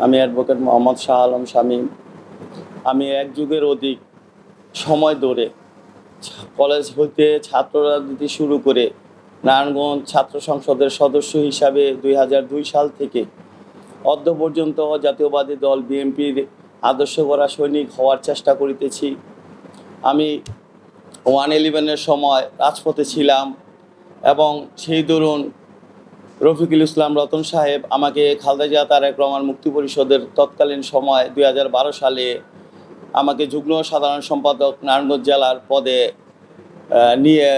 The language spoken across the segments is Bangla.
আমি অ্যাডভোকেট মোহাম্মদ শাহ আলম শামীম আমি এক যুগের অধিক সময় ধরে কলেজ হইতে ছাত্র রাজনীতি শুরু করে নারায়ণগঞ্জ ছাত্র সংসদের সদস্য হিসাবে দুই সাল থেকে অদ্য পর্যন্ত জাতীয়বাদী দল বিএনপির আদর্শ করা সৈনিক হওয়ার চেষ্টা করিতেছি। আমি ওয়ান ইলেভেনের সময় রাজপথে ছিলাম এবং সেই দরুন রফিকুল ইসলাম রতন সাহেব, আমাকে খালদা জিয়া তারেক রহমান মুক্তি পরিষদের তৎকালীন সময় দু হাজার বারো সালে আমাকে যুগ্ম সাধারণ সম্পাদক নারায়ণগঞ্জ জেলার পদে নিয়ে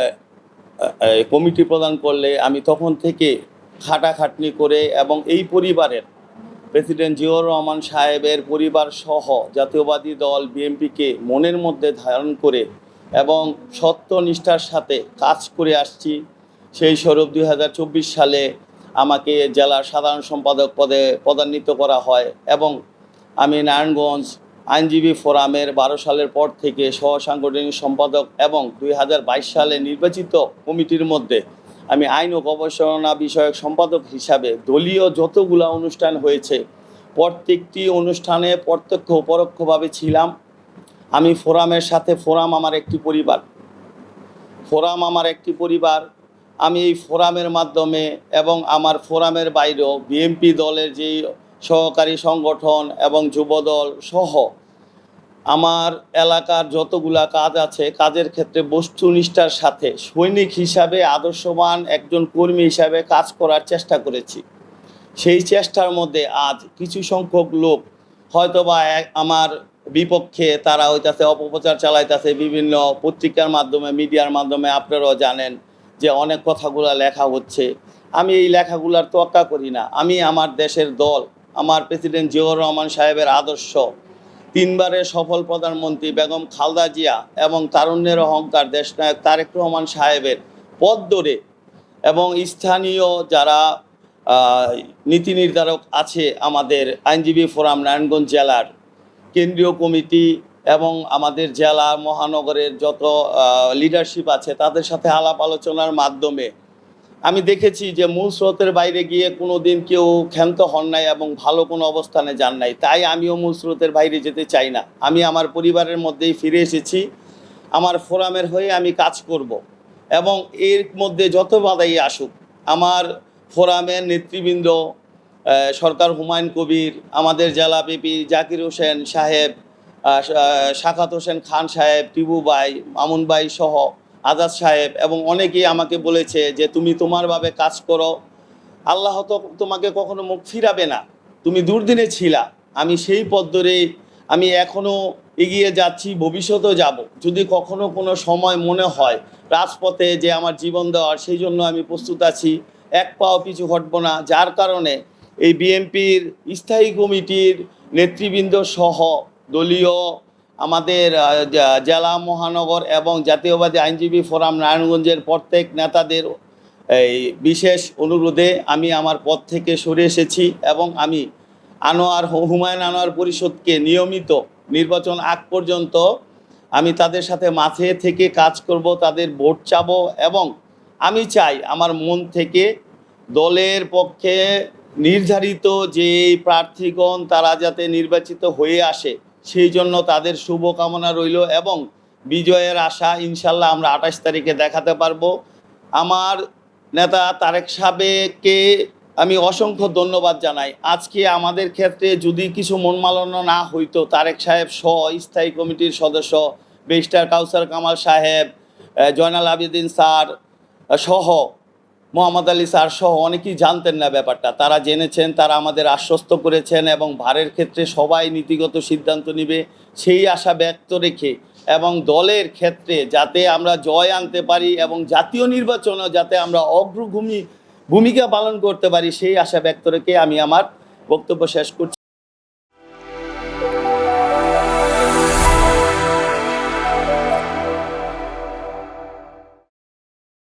কমিটি প্রদান করলে আমি তখন থেকে খাটাখাটনি করে এবং এই পরিবারের প্রেসিডেন্ট জিয়াউর রহমান সাহেবের পরিবার সহ জাতীয়বাদী দল বিএনপিকে মনের মধ্যে ধারণ করে এবং সত্যনিষ্ঠার সাথে কাজ করে আসছি। সেই স্বরূপ দু হাজার চব্বিশ সালে আমাকে জেলার সাধারণ সম্পাদক পদে পদান্বিত করা হয় এবং আমি নারায়ণগঞ্জ আইনজীবী ফোরামের বারো সালের পর থেকে সহ সাংগঠনিক সম্পাদক এবং দুই হাজার বাইশ সালে নির্বাচিত কমিটির মধ্যে আমি আইন ও গবেষণা বিষয়ক সম্পাদক হিসাবে দলীয় যতগুলা অনুষ্ঠান হয়েছে, প্রত্যেকটি অনুষ্ঠানে প্রত্যক্ষ পরোক্ষভাবে ছিলাম। আমি ফোরামের সাথে, ফোরাম আমার একটি পরিবার। ফোরাম আমার একটি পরিবার। আমি এই ফোরামের মাধ্যমে এবং আমার ফোরামের বাইরেও বিএনপি দলের যেই সহকারী সংগঠন এবং যুবদল সহ আমার এলাকার যতগুলা কাজ আছে, কাজের ক্ষেত্রে বস্তুনিষ্ঠার সাথে সৈনিক হিসাবে আদর্শবান একজন কর্মী হিসাবে কাজ করার চেষ্টা করেছি। সেই চেষ্টার মধ্যে আজ কিছু সংখ্যক লোক হয়তোবা আমার বিপক্ষে তারা হইতাছে, অপপ্রচার চালাইতেছে বিভিন্ন পত্রিকার মাধ্যমে, মিডিয়ার মাধ্যমে, আপনারাও জানেন। যে অনেক কথাগুলো লেখা হচ্ছে। আমি এই লেখাগুলার তোয়াক্কা করি না। আমি আমার দেশের দল, আমার প্রেসিডেন্ট জিয়াউর রহমান সাহেবের আদর্শ। তিনবারের সফল প্রধানমন্ত্রী বেগম খালদা জিয়া এবং তারুণ্যের অহংকার দেশনায়ক তারেক রহমান সাহেবের পথ ধরে এবং স্থানীয় যারা নীতি নির্ধারক আছে আমাদের আইনজীবী ফোরাম নারায়ণগঞ্জ জেলার কেন্দ্রীয় কমিটি এবং আমাদের জেলা, মহানগরের যত লিডারশিপ আছে, তাদের সাথে আলাপ আলোচনার মাধ্যমে আমি দেখেছি যে মূল স্রোতের বাইরে গিয়ে কোনো দিন কেউ ক্ষান্ত হন নাই এবং ভালো কোনো অবস্থানে যান নাই। তাই আমিও মূল স্রোতের বাইরে যেতে চাই না। আমি আমার পরিবারের মধ্যেই ফিরে এসেছি। আমার ফোরামের হয়ে আমি কাজ করব এবং এর মধ্যে যত বাধাই আসুক, আমার ফোরামের নেতৃবৃন্দ সরকার হুমায়ুন কবির, আমাদের জেলা পিপি জাকির হোসেন সাহেব আহ, শা- শাখাত হোসেন খান সাহেব টিবু ভাই মামুন ভাই সহ আজাদ সাহেব এবং অনেকেই আমাকে বলেছে যে তুমি তোমারভাবে কাজ করো। আল্লাহ তো তোমাকে কখনো মুখ ফিরাবে না। তুমি দুর্দিনে ছিলা। আমি সেই পথ ধরেই আমি এখনও এগিয়ে যাচ্ছি ভবিষ্যতেও যাব। যদি কখনো কোনো সময় মনে হয় রাজপথে যে আমার জীবন দেওয়ার সেই জন্য আমি প্রস্তুত আছি। এক পাও পিছু হটবো না। যার কারণে এই বিএনপির স্থায়ী কমিটির নেতৃবৃন্দ সহ দলীয় আমাদের জেলা মহানগর এবং জাতীয়বাদী আইনজীবী ফোরাম নারায়ণগঞ্জের প্রত্যেক নেতাদের এই বিশেষ অনুরোধে আমি আমার পদ থেকে সরে এসেছি এবং আমি আনোয়ার, হুমায়ুন আনোয়ার পরিষদকে নিয়মিত নির্বাচন আগ পর্যন্ত আমি তাদের সাথে মাঠে থেকে কাজ করব, তাদের ভোট চাবো এবং আমি চাই আমার মন থেকে দলের পক্ষে নির্ধারিত যে প্রার্থীগণ তারা যাতে নির্বাচিত হয়ে আসে সেই জন্য তাদের শুভকামনা রইল এবং বিজয়ের আশা ইনশাল্লাহ আমরা আঠাশ তারিখে দেখাতে পারব। আমার নেতা তারেক সাহেবকে আমি অসংখ্য ধন্যবাদ জানাই। আজকে আমাদের ক্ষেত্রে যদি কিছু মনমালন্য না হইতো, তারেক সাহেব স স্থায়ী কমিটির সদস্য বেস্টার কাউসার কামাল সাহেব জয়নাল আবেদিন স্যার সহ মোহাম্মদ আলী স্যার সহ অনেকেই জানতেন না ব্যাপারটা। তারা জেনেছেন, তারা আমাদের আশ্বস্ত করেছেন এবং ভারের ক্ষেত্রে সবাই নীতিগত সিদ্ধান্ত নিবে। সেই আশা ব্যক্ত রেখে এবং দলের ক্ষেত্রে যাতে আমরা জয় আনতে পারি এবং জাতীয় নির্বাচনেও যাতে আমরা অগ্রভূমি, ভূমিকা পালন করতে পারি, সেই আশা ব্যক্ত রেখে আমি আমার বক্তব্য শেষ করছি।